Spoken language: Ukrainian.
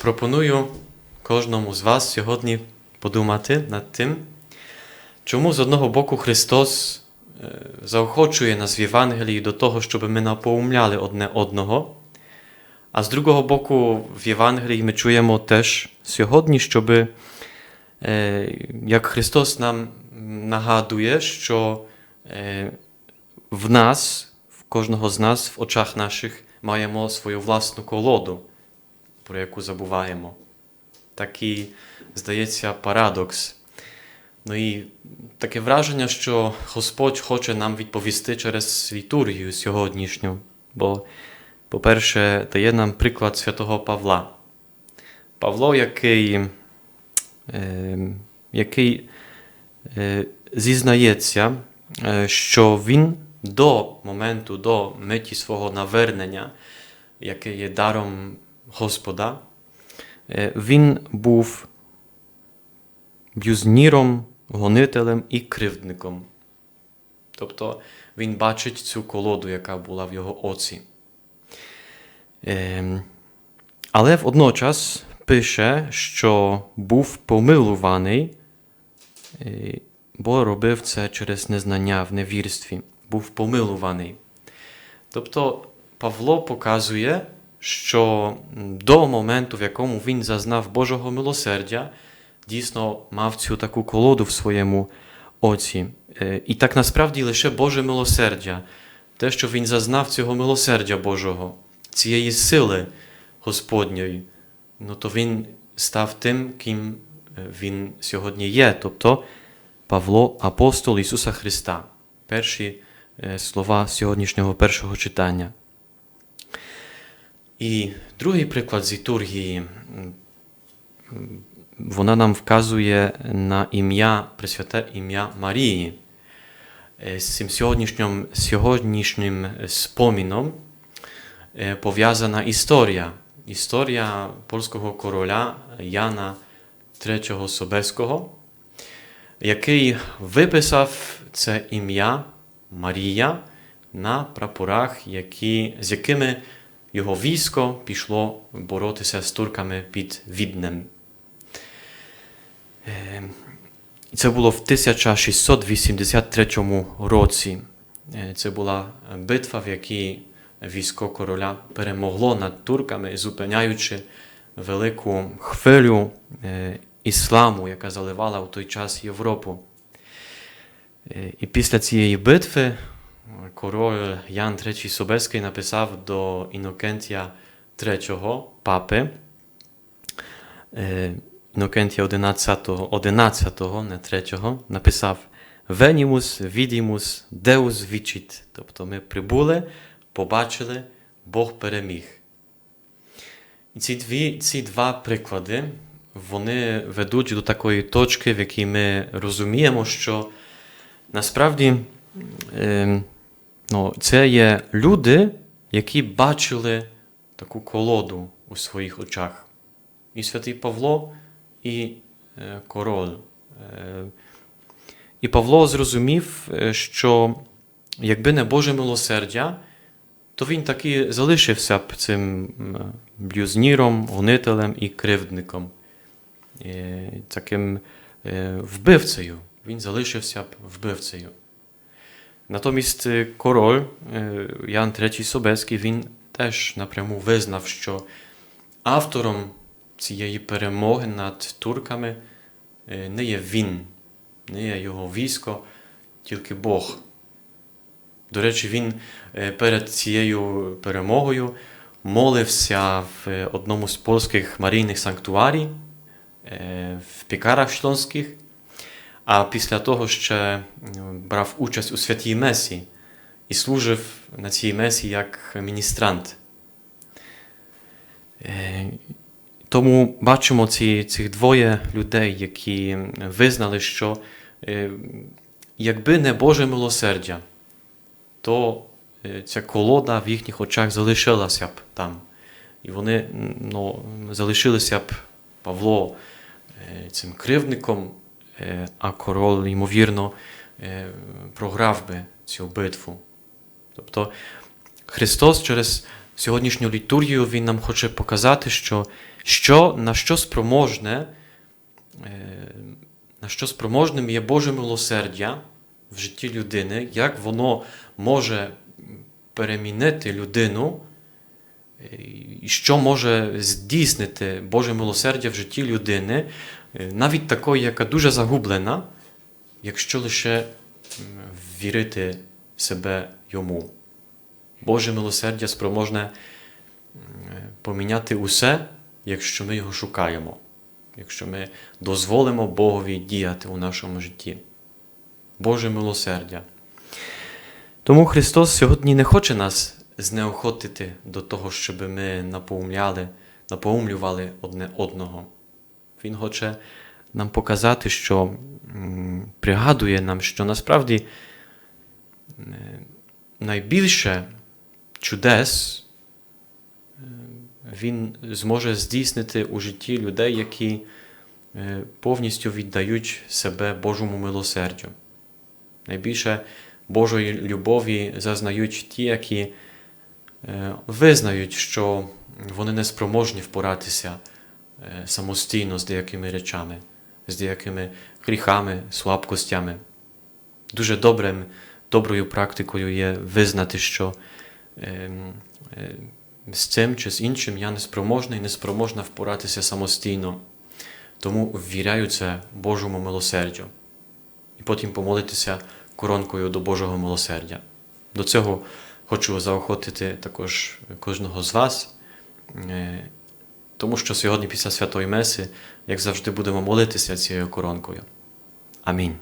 Пропоную кожному з вас сьогодні подумати над тим, чому з одного боку Христос е, заохочує нас в Євангелії до того, щоб ми напоумляли одне одного, а з другого боку, в Євангелії ми чуємо теж сьогодні, щоб е, як Христос нам нагадує, що е, в нас, в кожного з нас, в очах наших маємо свою власну колоду, про яку забуваємо. Такий, здається, парадокс. Ну і таке враження, що Господь хоче нам відповісти через літургію сьогоднішню. Бо, по-перше, дає нам приклад святого Павла. Павло, який, е, який е, зізнається, е, що він до моменту, до миті свого навернення, яке є даром Господа, е, він був б'юзніром, гонителем і кривдником. Тобто він бачить цю колоду, яка була в його оці. Ем, Але водночас пише, що був помилуваний, е, бо робив це через незнання в невірстві. Був помилуваний. Тобто Павло показує, що до моменту, в якому він зазнав Божого милосердя, дійсно мав цю таку колоду в своєму оці. Е, І так насправді лише Боже милосердя, те, що він зазнав цього милосердя Божого, цієї сили Господньої, ну то він став тим, ким е, він сьогодні є, тобто Павло, апостол Ісуса Христа. Перші е, слова сьогоднішнього першого читання. І другий приклад з літургії, вона нам вказує на ім'я, Пресвяте ім'я Марії. Е, З цим сьогоднішнім, сьогоднішнім споміном е, пов'язана історія. Історія польського короля Яна III Собеського, який виписав це ім'я Марія на прапорах, які, з якими його військо пішло боротися з турками під Віднем. Е, Це було в 1683 році. Е, Це була битва, в якій військо короля перемогло над турками, зупиняючи велику хвилю е, ісламу, яка заливала в той час Європу. Е, І після цієї битви король Ян III Собеський написав до Інокентія III папи, Інокентія 11, 11, не 3, написав Venimus, vidimus, Deus vicit. Тобто ми прибули, побачили, Бог переміг. І ці, дві, ці два приклади вони ведуть до такої точки, в якій ми розуміємо, що насправді ну, це є люди, які бачили таку колоду у своїх очах. І святий Павло, і е, король. Е, і Павло зрозумів, е, що якби не Боже милосердя, то він таки залишився б цим блюзніром, гонителем і кривдником, таким вбивцею. Він залишився б вбивцею. Натомість е, король е, Ян III Собеський він теж напряму визнав, що автором цієї перемоги над турками е, не є він, не є його військо, тільки Бог. До речі, він перед цією перемогою молився в одному з польських марійних санктуарій в Пікарах Шлонських, а після того ще брав участь у святій Месі і служив на цій месі як міністрант. Е, Тому бачимо ці, цих двоє людей, які визнали, що е, якби не Боже милосердя, то е, ця колода в їхніх очах залишилася б там. І вони ну, залишилися б Павло цим кривдником, а король, ймовірно, е, програв би цю битву. Тобто Христос через сьогоднішню літургію Він нам хоче показати, що що, на що спроможне, е, на що спроможним є Боже милосердя в житті людини, як воно може перемінити людину, е, і що може здійснити Боже милосердя в житті людини, е, навіть такої, яка дуже загублена, якщо лише вірити себе йому. Боже милосердя спроможне поміняти усе, якщо ми його шукаємо, якщо ми дозволимо Богові діяти у нашому житті. Боже милосердя. Тому Христос сьогодні не хоче нас знеохотити до того, щоб ми напоумляли, напоумлювали одне одного. Він хоче нам показати, що пригадує нам, що насправді е, найбільше чудес е, він зможе здійснити у житті людей, які е, повністю віддають себе Божому милосердю. Найбільше Божої любові зазнають ті, які визнають, що вони не спроможні впоратися самостійно з деякими речами, з деякими гріхами, слабкостями. Дуже добрим, доброю практикою є визнати, що е, е, з цим чи з іншим я неспроможний, неспроможна впоратися самостійно. Тому ввіряю це Божому милосердю. І потім помолитися коронкою до Божого милосердя. До цього хочу заохотити також кожного з вас, е, тому що сьогодні після Святої Меси, як завжди, будемо молитися цією коронкою. Амінь.